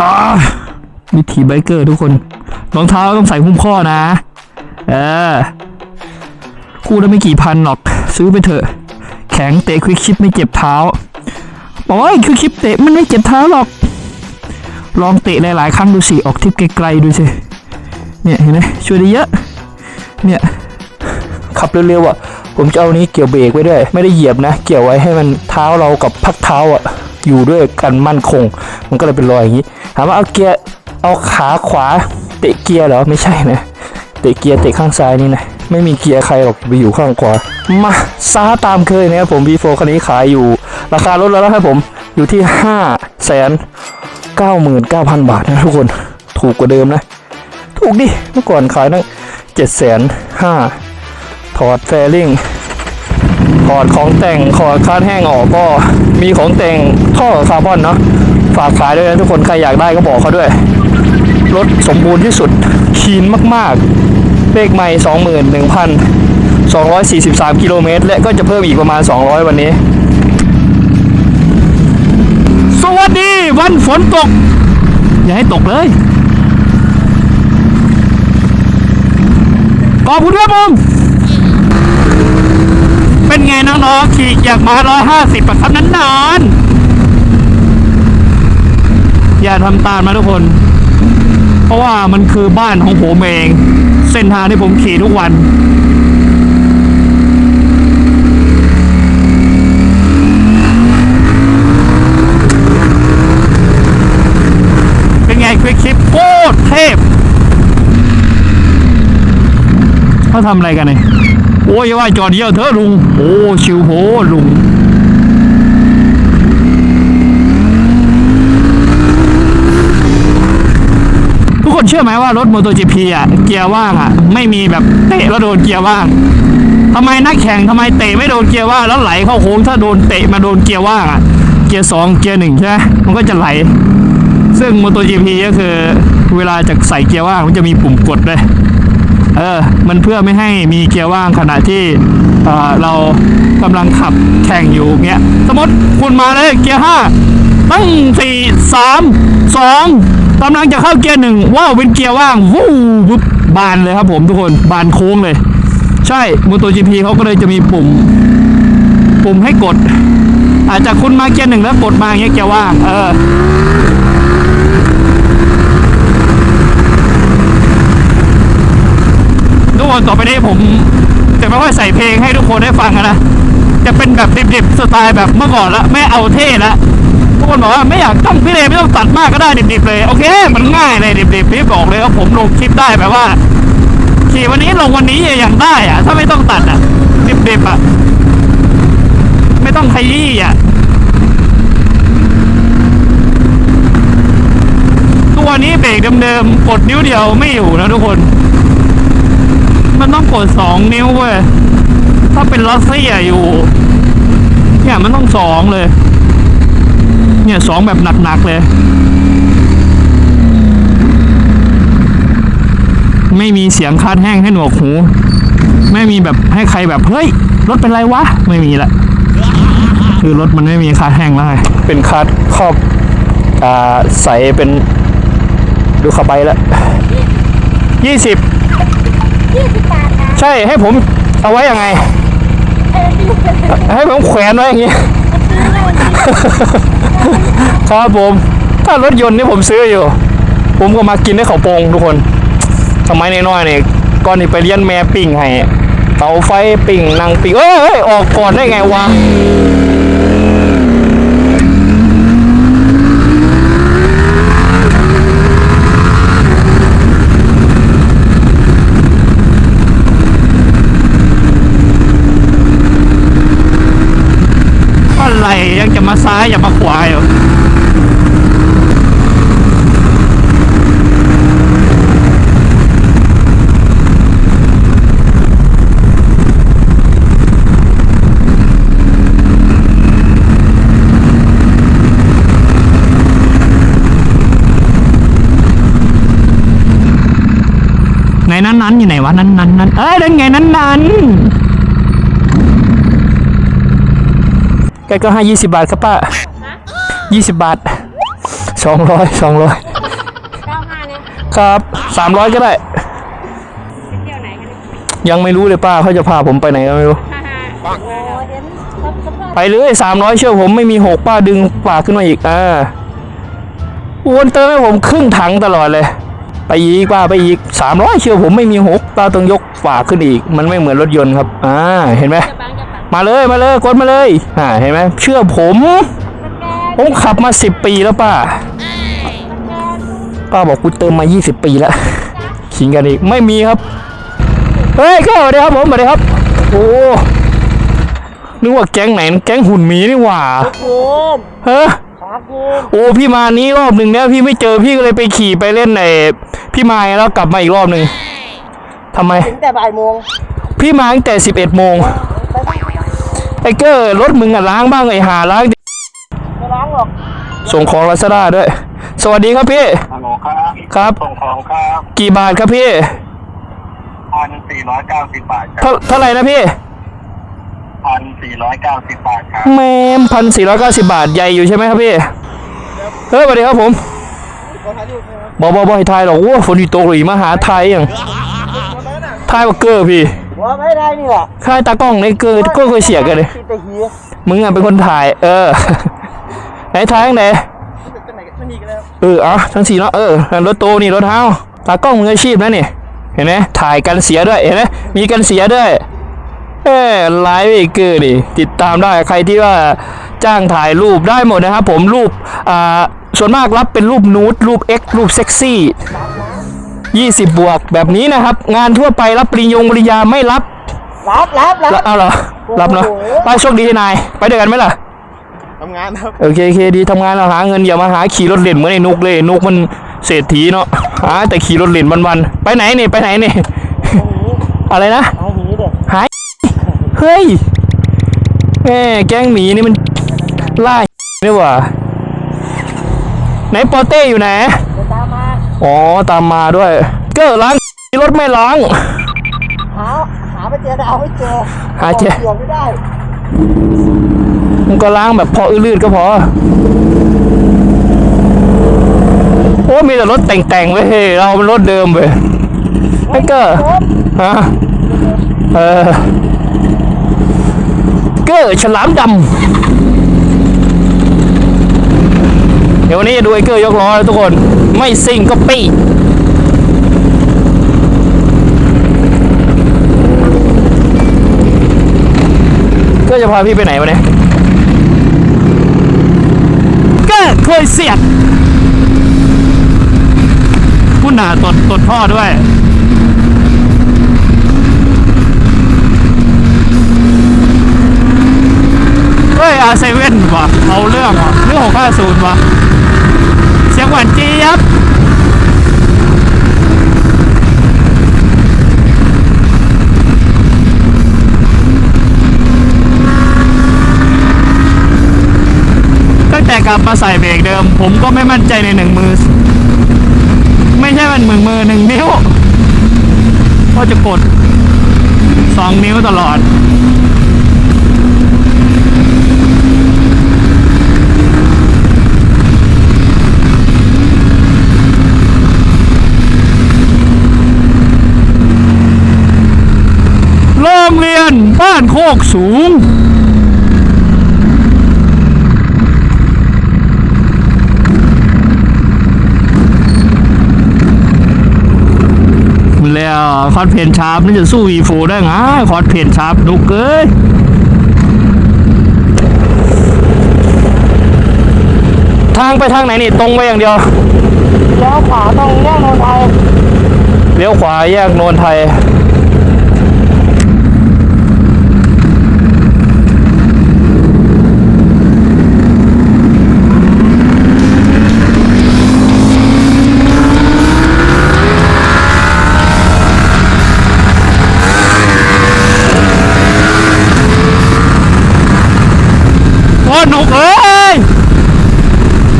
อ่าวิถีไบเกอร์ทุกคน รองเท้าต้องใส่หุ้มข้อนะ เออ คู่ละไม่กี่พันหรอก ซื้อไปเถอะ แข็งเตะควิกชิปไม่เจ็บเท้าบอกว่าควิกชิปเตะมันไม่เจ็บเท้าหรอก ลองเตะหลายๆครั้งดูสิออกทิปไกลๆดูสิเนี่ยเห็นไหมช่วยได้เยอะเนี่ยขับเร็วๆอะผมจะเอานี้เกี่ยวเบรกไว้ด้วย ไม่ได้เหยียบนะ เกี่ยวไว้ให้มันเท้าเรากับพักเท้าอะอยู่ด้วยกันมั่นคง มันก็เลยเป็นรอยอย่างนี้ถามว่าเอาเกียร์เอาขาขวาเตะเกียร์เหรอไม่ใช่นะเตะเกียร์เตะข้างซ้ายนี่นะไม่มีเกียร์ใครหรอกไปอยู่ข้างขวามาซาตามเคยนะครับผม V4 คันนี้ขายอยู่ ราคาลดแล้วนะครับผมอยู่ที่5แสน 99,000 บาทนะทุกคนถูกกว่าเดิมนะ ถูกดิ เมื่อก่อนขายตั้ง7แสน5ถอดแฟริ่งถอดของแต่งถอดคาดแห้งออกก็มีของแต่งท่อคาร์บอนเนาะฝากขายด้วยนะทุกคนใครอยากได้ก็บอกเขาด้วย รถสมบูรณ์ที่สุดคีนมากๆ เลขใหม่21,243 กิโลเมตร และก็จะเพิ่มอีกประมาณ 200 วันนี้ สวัสดี วันฝนตก อย่าให้ตกเลย ขอบคุณครับผมเป็นไงน้องๆขี่อยากมา150ประครับนั้นนานๆอย่าทำตามนะทุกคน เพราะว่ามันคือบ้านของผมเอง เส้นทางที่ผมขี่ทุกวันไงควิกคลิปโค ตรเทพเขาทำอะไรกันเนี่ย โอ้ยว่าจอดเยี่ยวเถอลุง โอ้ชิวโหลุงทุกคนเชื่อไหมว่ารถ MotoGP อะ เกียร์ว่างอะ ไม่มีแบบเตะแล้วโดนเกียร์ว่างทำไมนักแข่งทำไมเตะไม่โดนเกียร์ว่างแล้วไหลเข้าโค้งถ้าโดนเตะมาโดนเกียร์ว่างอะ เกียร์สองเกียร์หนึ่งใช่ไหมมันก็จะไหล ซึ่ง MotoGP ก็คือ เวลาจะใส่เกียร์ว่างมันจะมีปุ่มกดด้วยเออ มันเพื่อไม่ให้มีเกียร์ว่างขณะที่เเรากำลังขับแข่งอยู่เงี้ย สมมติคุณมาเลยเกียร์ห้าตั้งสี่สามสองกำลังจะเข้าเกียร์หนึ่งว้าวเป็นเกียร์ว่างวู้วุบบานเลยครับผมทุกคนบานโค้งเลย ใช่ MotoGP เขาก็เลยจะมีปุ่ม ปุ่มให้กด อาจจะคุณมาเกียร์หนึ่งแล้วกดมาเงี้ยเกียร์ว่าง เออ ทุก คนต่อไปนี้ผมจะไม่ค่อยใส่เพลงให้ทุกคนได้ฟังนะจะเป็นแบบดิบๆสไตล์แบบเมื่อก่อนละไม่เอาเท่ละทุกคนบอกว่าไม่อยากต้องพี่เลไม่ต้องตัดมากก็ได้ดิบๆเลยโอเค มันง่ายเลยดิบๆพี่บอกเลยว่าผมลงคลิปได้แบบว่าขี่วันนี้ลงวันนี้อย่างได้อะถ้าไม่ต้องตัดอะดิบๆอะไม่ต้องขยี้อะทุกวันนี้เบรกเดิมๆกดนิ้วเดียวไม่อยู่นะทุกคน มันต้องกดสองนิ้วเว้ย ถ้าเป็นลัสเซียอยู่ เนี่ยมันต้องสองเลย เนี่ยสองแบบหนักๆเลย ไม่มีเสียงคาดแห้งให้หนวกหู ไม่มีแบบให้ใครแบบ เฮ้ย รถเป็นไรวะ ไม่มีละ คือรถมันไม่มีคาดแห้งแล้วไงเป็นคาดครอบอ่าใสเป็นดูข้าไปล้วยี่สิบ ยี่สิบบาทนะใช่ให้ผมเอาไว้ยังไง เออดูเป็นซื้อให้ผมแขวนไว้อย่างงี้ได้ดีครับผมถ้ารถยนต์นี่ผมซื้ออยู่ ผมก็มากินได้เขาวโปงทุกคน สมัยน้อยๆเนี่ยก่อนนี่ไปเรียนแม่ปิ้งให้เตาไฟปิ้งนางปิ้งเอ้ยเอ้ยออกก่อนได้ไงวะ มาซ้าย อย่ามาขวาอยู่ไหนนั้นนั้นอยู่ไหนวะนั้นนั้นนั้นเอ้ยนั่นไงนั้นนั้น แกก็ให้ยี่สิบบาทครับป้ายี่สิบบาทสองร้อยสองร้อยเก้าห้าเนี่ยครับสามร้อยก็ได้ไปเที่ยวไหนกันเนี่ยยังไม่รู้เลยป้าเขาจะพาผมไปไหนก็ไม่รู้ฮ่าฮ่าโอ้เห็นสภาพไปเลยสามร้อยเชื่อผมไม่มีหกป้าดึงฝากขึ้นมาอีกอ่าวนเติมให้ผมครึ่งถังตลอดเลย ไปอีกป้าไปอีกสามร้อยเชื่อผมไม่มีหกป้าต้องยกฝากขึ้นอีก มันไม่เหมือนรถยนต์ครับ อ่า เห็นไหมจะบังจะบัง มาเลยมาเลยกดมาเลยอ่าเห็นไหมเชื่อผมสแกนผมขับมาสิบปีแล้วป้าสแกนป้าบอกกูเติมมายี่สิบปีแล้วขิงกันอีกไม่มีครับเฮ้ยก็สวัสดีครับผมสวัสดีครับ โอ้นึกว่าแก๊งไหนแก๊งหุ่นหมีนี่หว่าเกินเฮ้ยขาเกินโอ้พี่มานี้รอบหนึ่งเนี่ยพี่ไม่เจอพี่ก็เลยไปขี่ไปเล่นในพี่มาแล้วกลับมาอีกรอบหนึ่งทำไมถึงแต่บ่ายโมงพี่มาตั้งแต่สิบเอ็ดโมง ไอ้เกอร์รถมึงอะล้างบ้างไอ้หาล้างไม่ล้างหรอกส่งของลาซาด้าด้วย สวัสดีครับพี่ ฮัลโหลครับครับ ส่งของครับกี่บาทครับพี่พันสี่ร้อยเก้าสิบบาทครัเท่าบเท่าไหร่นะพี่พันสี่ร้อยเก้าสิบบาทครับแมมพันสี่ร้อยเก้าสิบบาทใหญ่อยู่ใช่ไหมครับพี่เฮ้ยสวัสดีครับผมบอบอบอให้ทายหรอกโอ้ฝนอยู่ตกหรือมาหาไทยอย่างทายว่าเกอร์พี่ ว่าไม่ได้นี่แหละค่ายตากล้องในเกอร์ก็เคยเสียกันเลยติดแต่เหียมึงอะเป็นคนถ่าย เออ ไหนถ่ายข้างไหนจะไหนกันนี่กันแล้วเออเอะทั้งสี่เนาะเออนั่นรถโตนี่รถเท้าตากล้องมืออาชีพนะนี่ เห็นไหมถ่ายกันเสียด้วยเห็นไหมมีกันเสียด้วยเออไลฟ์เบเกอร์ดิติดตามได้ใครที่ว่าจ้างถ่ายรูปได้หมดนะครับผมรูปอ่าส่วนมากรับเป็นรูปนูดรูป X รูปเซ็กซี่ 20 บวกแบบนี้นะครับ งานทั่วไปรับปริญญงปริญญาไม่รับ รับรับรับรับเอาเหรอรับเนาะโอ้โหไปโชคดีนาย ไปด้วยกันไหมล่ะทำงานครับ โอเคโอเคดีทำงานเราหาเงินอย่ามาหาขี่รถเล่นเหมือนไอ้นุกเลยนุกมันเศรษฐีเนาะหาแต่ขี่รถเล่นวันๆไปไหนนี่ไปไหนนี่อะไรนะเอาหนีเด็กหายเฮ้ยแม่แก๊งหมีนี่มันล่านี่หว่าไหนปอเต้อยู่ไหน อ๋อ ตามมาด้วย เกอร์ล้างรถไม่ล้าง หาหาไม่เจอเอาไม่เจอหาเจอเกี่ยวไม่ได้มันก็ล้างแบบพออื้อๆก็พอ โอ้มีแต่รถแต่งๆเว้ยเฮ้ยเราเป็นรถเดิมเว้ยไอ้เกอร์ฮะเออเกอร์ฉลามดำ เดี๋ยววันนี้จะดูไอเกอร์ยกล้อแล้วทุกคน ไม่ซิ่งก็ปี้เกอร์จะพาพี่ไปไหนวะเนี่ยเกอร์เคยเสียดพุ่นหนาตดตดพ่อด้วยเฮ้ยอาเซเว่นว่ะเอาเรื่องว่ะเรื่องหกห้าศูนย์ว่ะ ยงหวานเจี๊ยบตั้งแต่กลับมาใส่เบรกเดิม ผมก็ไม่มั่นใจในหนึ่งมือ ไม่ใช่มันมือมือหนึ่งนิ้วก็จะกดสองนิ้วตลอด รงเรียนบ้านโคกสูง แล้วคอร์ดเพนชาร์ปนี่จะสู้วีโฟได้ไงคอร์ดเพนชาร์ปนุกเอ้ยทางไปทางไหนนี่ตรงไปอย่างเดียวแล้วขวาตรงแยกโนนไทยเลี้ยวขวาแยกโนนไทย อหนุกเอ้ย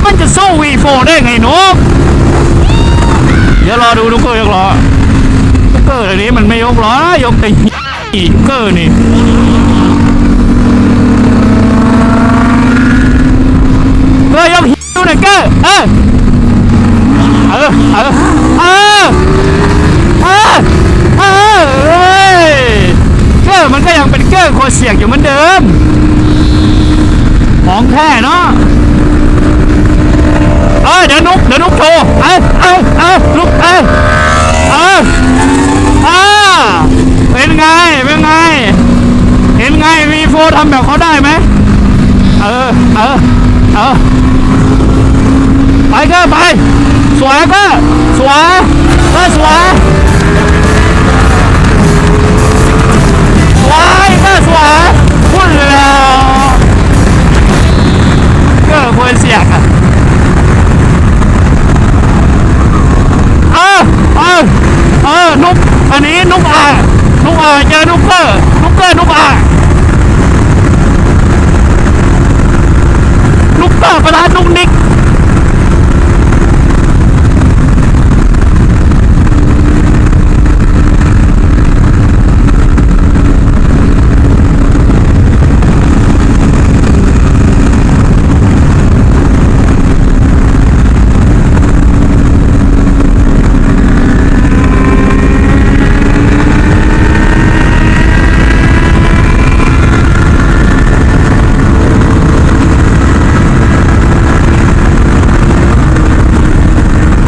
มันจะสู้วีโฟได้ไงหนุกเดี๋ยวรอดูนุกเกอร์ยังรออร์อันนี้มันไม่ยกล้อยกแต่อีเกอร์นี่เกอร์ยกหิวหน่อยเกอร์เออเออเออเออเออเออเอ้ยเกอร์มันก็ยังเป็นเกอร์โคเสียกอยู่เหมือนเดิม ของแท้เนาะเอ้ยเดี๋ยวนุกเดี๋ยวนุกโชว์เอ้ยเอ้ยเอ้ยนุกเอ้ยเอ้ยอ่าเป็นไง เป็นไง เห็นไงมีโฟทำแบบเขาได้ไหมเออ เออ เออ ไปก็ไป สวยก็สวย นุกอะเจอนุกเกอร์นุกเกอร์นุกอะนุกเกอร์ประธานนุกนิก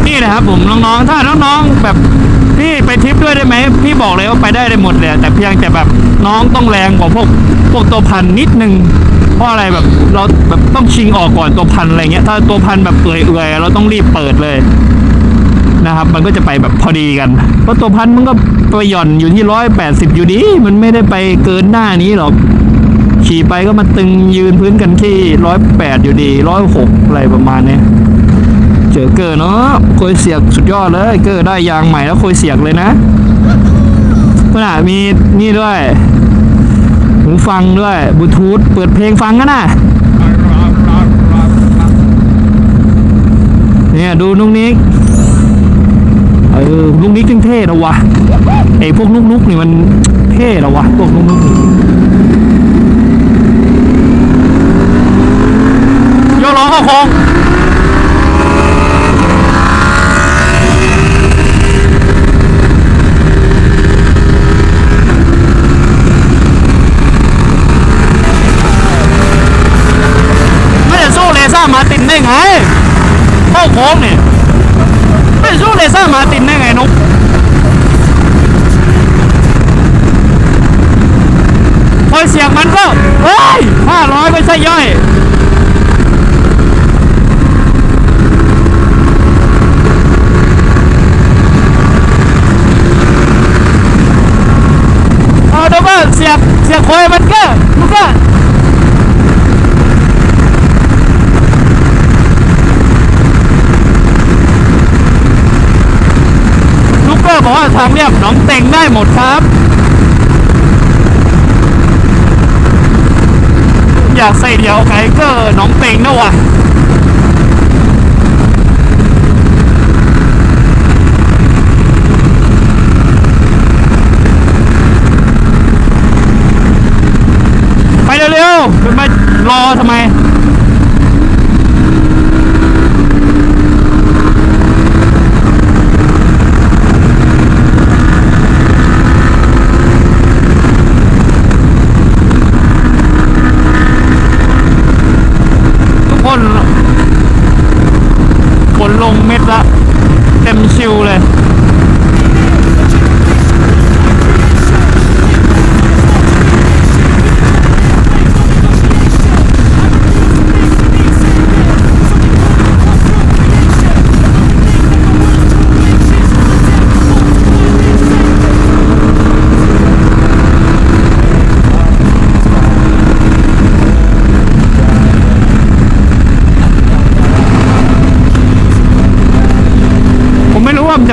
นี่นะครับผมน้องๆ ถ้าน้องๆแบบพี่ ไปทริปด้วยได้ไหมพี่บอกเลยว่าไปได้ได้หมดเลย แต่เพียงแต่แบบน้องต้องแรงกว่าพวกพวกตัวพันนิดนึงเพราะอะไรแบบเราแบบต้องชิงออกก่อนตัวพันอะไรเงี้ย ถ้าตัวพันแบบเอื่อยๆเราต้องรีบเปิดเลยนะครับ มันก็จะไปแบบพอดีกันเพราะตัวพันมันก็ไปหย่อนอยู่ที่ร้อยแปดสิบอยู่ดี มันไม่ได้ไปเกินหน้านี้หรอก ขี่ไปก็มาตึงยืนพื้นกันที่ร้อยแปดอยู่ดีร้อยหกอะไรประมาณเนี้ จอเกอร์เนาะโคยเสียกสุดยอดเลย เกอร์ได้ยางใหม่แล้วโคยเสียกเลยนะขนาดมีนี่ด้วยหูฟังด้วยบลูทูธเปิดเพลงฟังกันนะเนี่ยดูนุกนิกเออลูกนี้จึงเท่นะวะไอพวกลูกๆนี่มันเท่นะวะพวกลูกๆนี่โยกล้อเข้าคง ไงเข้าโค้งเนี่ยไม่สู้เลซ่ามาตินได้ไงนุ๊กพอเสียงมันก็เฮ้ยห้าร้อยไม่ใช่ย่อยเอาดี๋ยวก็เสียบเสียบโคอยมันก็มันก็ ลูกเกอร์ บอกว่าทางเรียบหนองเต็งได้หมดครับ อยากใส่เดียวไกเกอร์หนองเต็งนะวะไปเร็วๆจะมารอทำไม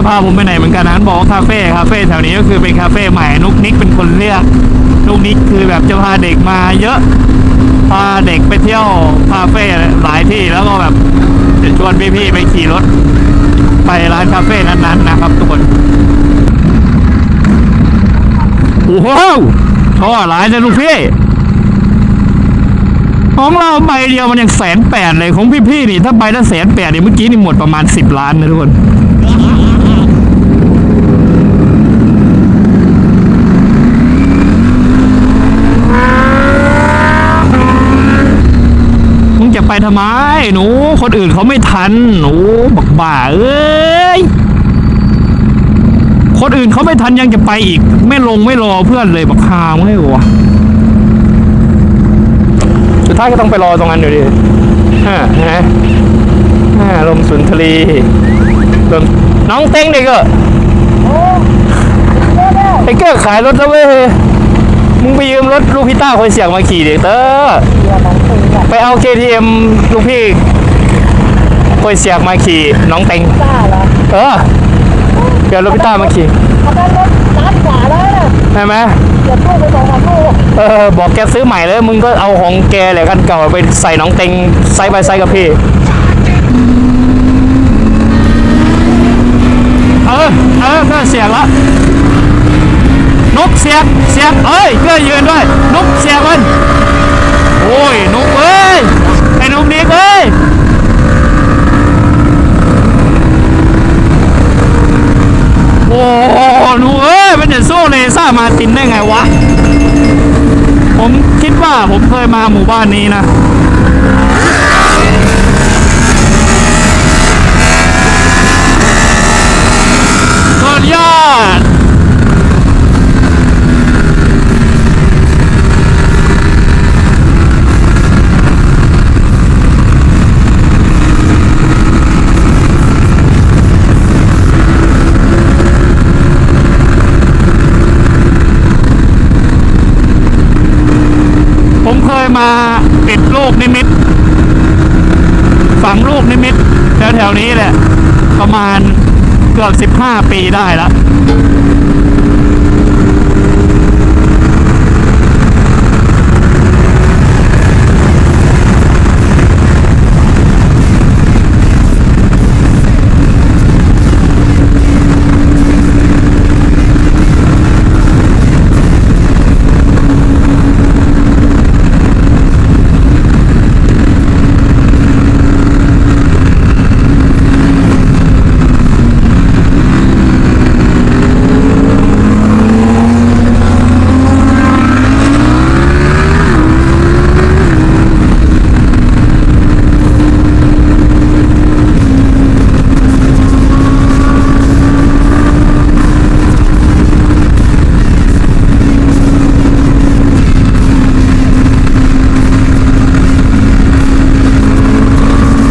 พาผมไปไหนเหมือนกันนะบอกว่าคาเฟ่คาเฟ่แถวนี้ก็คือเป็นคาเฟ่ใหม่นุกนิกเป็นคนเรียกนุกนิกคือแบบจะพาเด็กมาเยอะพาเด็กไปเที่ยวคาเฟ่หลายที่แล้วก็แบบจะชวนพี่ๆไปขี่รถ ไปร้านคาเฟ่นั้นๆนะครับทุกคนโอ้โหท่อหลายเลยลูกพี่ของเราใบเดียวมันยังแสนแปดเลยของพี่ๆนี่ ถ้าใบละแสนแปดเนี่ยเมื่อกี้นี่หมดประมาณสิบล้านนะทุกคน มึงจะไป ทำไม หนู คนอื่นเขาไม่ทัน หนูบักบ่าเอ้ย คนอื่นเขาไม่ทันยังจะไปอีก ไม่ลงไม่รอเพื่อนเลยบักฮามไม่วสุดท้ายก็ต้องไปรอตรงนั้นอยู่ดีฮะนะฮะลมสุนทรีลมน้องเต้งเด็กเออโอ้เร็วเร็วไอ้เก้อขายรถแล้วเว้ย มึงไปยืมรถลูกพี่ต้าคนเสียงมาขี่เด็กเตอเดี๋ยวของตีอะไปเอา KTM ลูกพี่คนเสียงมาขี่น้องเต็งกล้าเหรอเออเดี๋ยวรถพี่ต้ามาขี่เอาได้รถล้านกว่าแล้วนะใช่ไหมเดี๋ยวตู้ไปสองพันตู้เออบอกแกซื้อใหม่เลยมึงก็เอาของแกแหละกันเก่าไปใส่น้องเต็งไซส์ไปไซส์กับพี่เออเออก็เสียงละนกเสียกเสียกเอ้ยเพื่อยืนด้วยนกเสียกมัน โอ้ยนุกเอ้ยไอ้นุกนี้เอ้ยโอ้โหหนูเอ้ยมันจะสู้เลซ่ามาตินได้ไงวะ ผมคิดว่าผมเคยมาหมู่บ้านนี้นะสุดยอด ผ มาติดลูกนิมิตฝังลูกนิมิตแถวๆนี้แหละ ประมาณเกือบสิบห้าปีได้แล้ว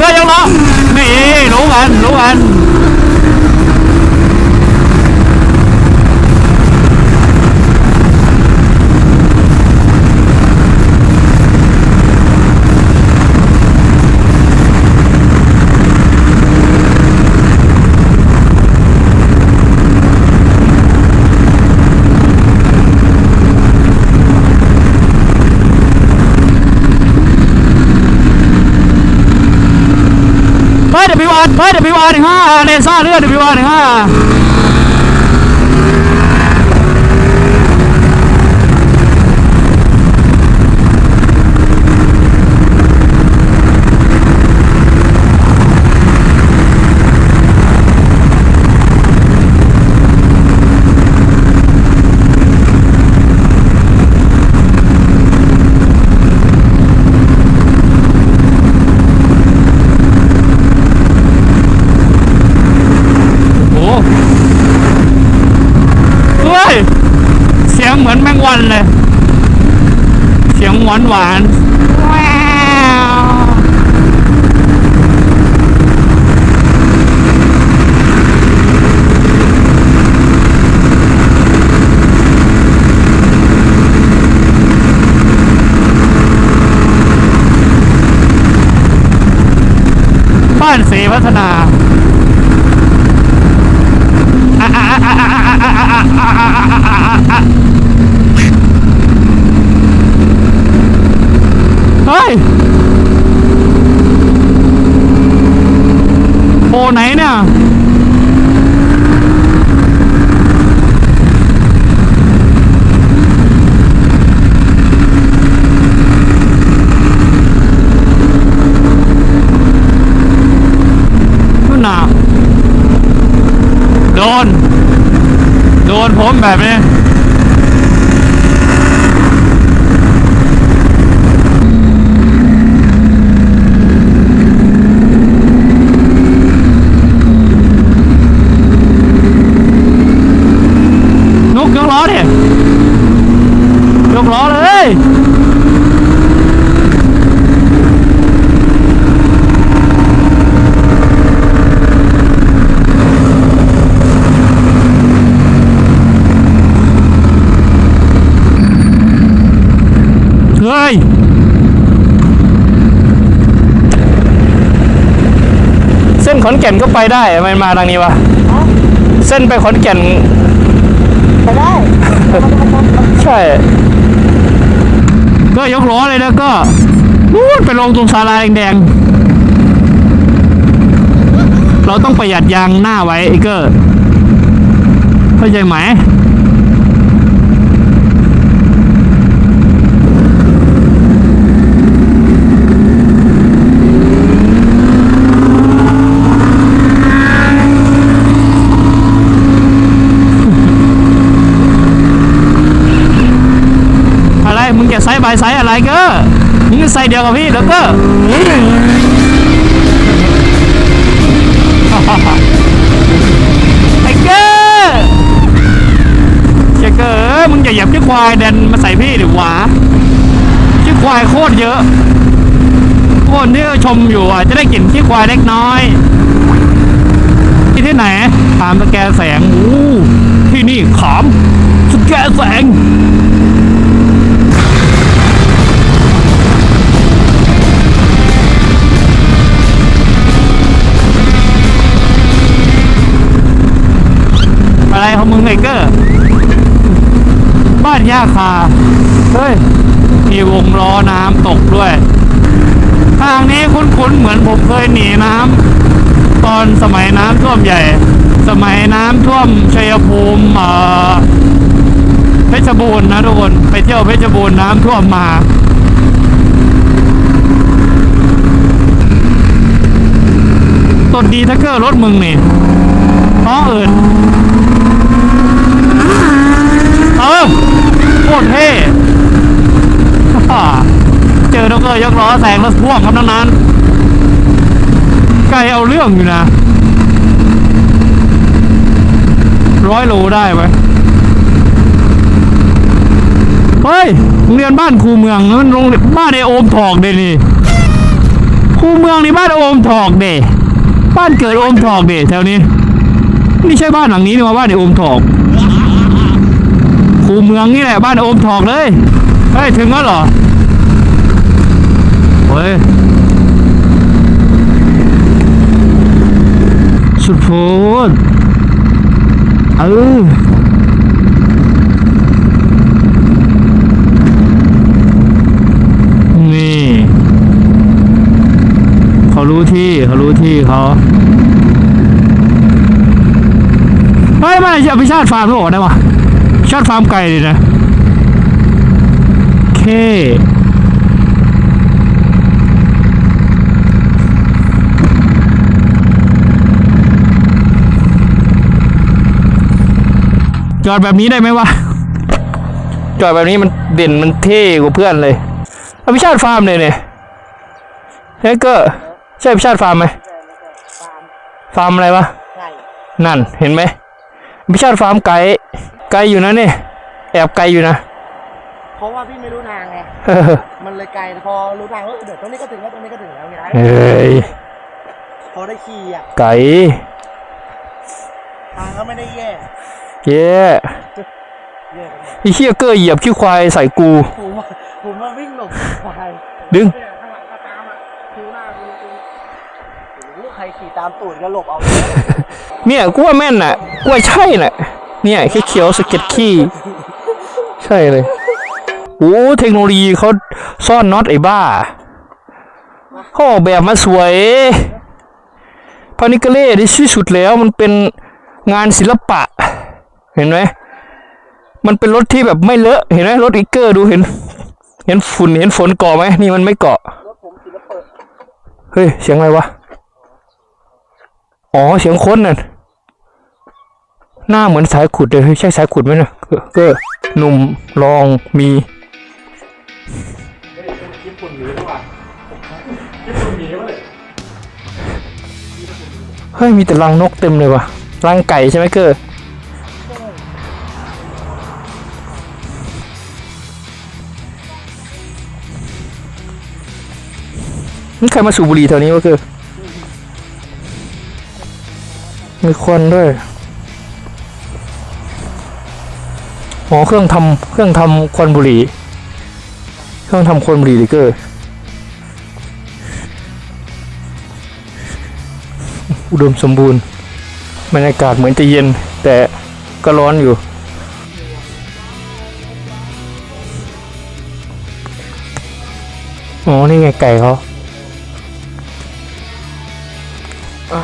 ก็ยังรอนี่ รู้กันรู้กัน เฮ้ยเดี๋ยวพี่วานเฮ้ยเดี๋ยวพี่วานหนึ่งห้า เลซ่าเลือดพี่ว่านหนึ่งห้าโอ้เฮ้ย เสียงเหมือนแมงวันเลย เสียง หวานหวานๆแววบ้านศรีพัฒนาเไหนเนี่ยโดน โดนผมแบบนี้ ขอนแก่นก็ไปได้ทำไมมาทางนี้วะเส้นไปขอนแก่นไปได้ ใช่ก็ยกล้อเลยนะก็นู่นไปลงตรงศาลาแดงๆเราต้องประหยัดยางหน้าไว้ไอ้เกอร์เข้าใจไหม อะไร มึงจะไซส์ บายไซส์อะไรเก็มึงจะใส่เดียวกับพี่แล้วก็ไอ้เก้เจ๊เก้มึงอย่าเหยียบขี้ควายเดนมาใส่พี่ดิหวะขี้ควายโคตรเยอะคนที่ชมอยู่อะจะได้กลิ่นขี้ควายเล็กน้อยที่ที่ไหนถามสแกนแสงอู้ที่นี่ขามสแกนแสง อะไรของมึงไอ้เกอร์บ้านย่าคา เฮ้ย มีวงล้อน้ำตกด้วย ทางนี้คุ้นๆเหมือนผมเคยหนีน้ำตอนสมัยน้ำท่วมใหญ่ สมัยน้ำท่วมชัยภูมิเอ่อเพชรบูรณ์นะทุกคนไปเที่ยวเพชรบูรณ์น้ำท่วมมาตดดีถ้าเกอร์รถมึงนี่ท้องเอิด เอโคตรเท่ฮ่าเจอดอกเตอร์ยกล้อแซงรถพ่วงครับทั้งนั้นไกลเอาเรื่องอยู่นะ ร้อยโลได้ไหมเฮ้ยโรงเรียนบ้านครูเมืองมันโรงเรียนบ้านไอโอมถอกเดนี่ครูเมืองนี่บ้านโอมถอกเดบ้านเกิดโอมถอกเดแถวนี้ นี่ใช่บ้านหลังนี้นี่าบ้านไอโอมถอก คูเมืองนี่แหละบ้านโอมทองเลยเฮ้ยถึงแล้วเหรอเฮ้ยสุดโพดเออนี่เขารู้ที่เขารู้ที่เขาเฮ้ยมันจะไปชาติฟาร์มไม่บอกได้ปะ ชาติฟาร์มไก่เลยนะเคจอดแบบนี้ได้ไหมวะ จอดแบบนี้มันเด่นมันเท่กว่าเพื่อนเลยอภิชาติฟาร์มเลยเนี่ยเฮ้ยเก็ใช่อภิชาติฟาร์มไหมฟาร์มอะไรวะไก่นั่นเห็นไหมอภิชาติฟาร์มไก่ ไก่อยู่นะเนี่ยแอบไก่อยู่นะเพราะว่าพี่ไม่รู้ทางไงเออมันเลยไกลพอรู้ทางว่าเดี๋ยวตรงนี้ก็ถึงแล้วตรงนี้ก็ถึงแล้วไงเฮ้ยพอได้ขี่อะไก่ทางก็ไม่ได้แย่เย้แย่กันหมดไอ้เฮียเกอร์เหยียบขี้ควายใส่กูผมว่าผมมาวิ่งหลบควายดึงเนี่ยข้างหลังก็ตามอะคิวหน้าดูดูโอ้โหใครขี่ตามตูดก็หลบเอา เนี่ยกูว่าแม่นน่ะกูว่าใช่น่ะ เนี่ยเขียวสเก็ดขี้ ใช่เลย โอ้เทคโนโลยีเขาซ่อนน็อตไอ้บ้าเขาออกแบบมาสวยพานิกเล่ที่ที่สุดแล้วมันเป็นงานศิลปะ เห็นไหมมันเป็นรถที่แบบไม่เลอะ เห็นไหมรถอีกเกอร์ดูเห็น เห็นฝุ่นเห็นฝนเกาะไหมนี่มันไม่เกาะรถผมศิลปะเฮ้ยเสียงอะไรวะ อ๋อเสียงคนน่ะ หน้าเหมือนสายขุดเลยเฮ้ยใช่สายขุดไหมเนี่ยเกอเก็หนุ่มลองมีญี่ปุ่นหนีหรือเปล่าญี่ปุ่นหนีมาเลยเฮ้ยมีแต่รังนกเต็มเลยว่ะรังไก่ใช่ไหมเกอนี่ใครมาสูบบุหรี่แถวนี้วะเกอมีควันด้วย อ๋อเครื่องทำเครื่องทำควันบุหรี่ เครื่องทำควันบุหรี่ดิเกอร์อุดมสมบูรณ์บรรยากาศเหมือนจะเย็น แต่ก็ร้อนอยู่อ๋อ นี่ไงไก่เขาอ่า